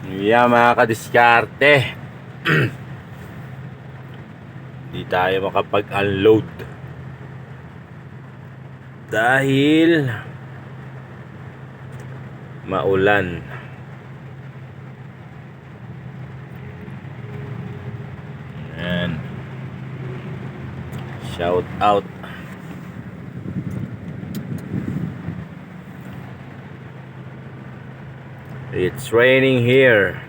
Yeah, mga kadiskarte. Di tayo makapag-unload. Dahil maulan. Ayan. Shout out. It's raining here.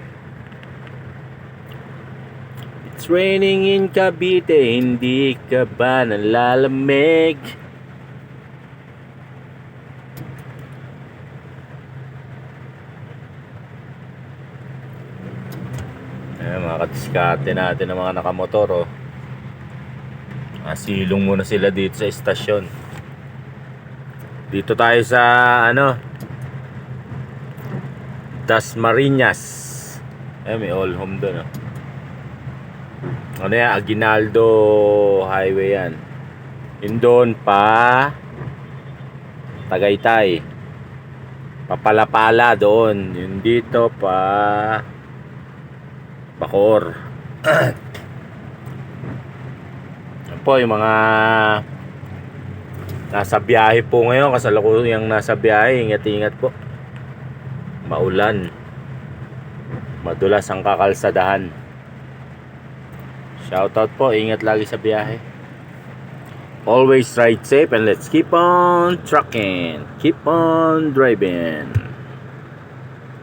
It's raining in Cavite, hindi ka ba nalalamig? Ayan, mga katiskate natin ng mga nakamotor, oh. Asilong muna sila dito sa estasyon. Dito tayo sa, ano, Dasmariñas. Eh, may all home doon, oh. Ano yan? Aguinaldo Highway yan. Yun doon pa Tagaytay. Papalapala doon. Yun dito pa Bacoor. Yan po yung mga nasa biyahe po ngayon. Kasalukuyang nasa biyahe. Ingat-ingat po. Maulan. Madulas ang kakalsadahan. Shoutout po, ingat lagi sa biyahe. Always ride safe and let's keep on trucking. Keep on driving.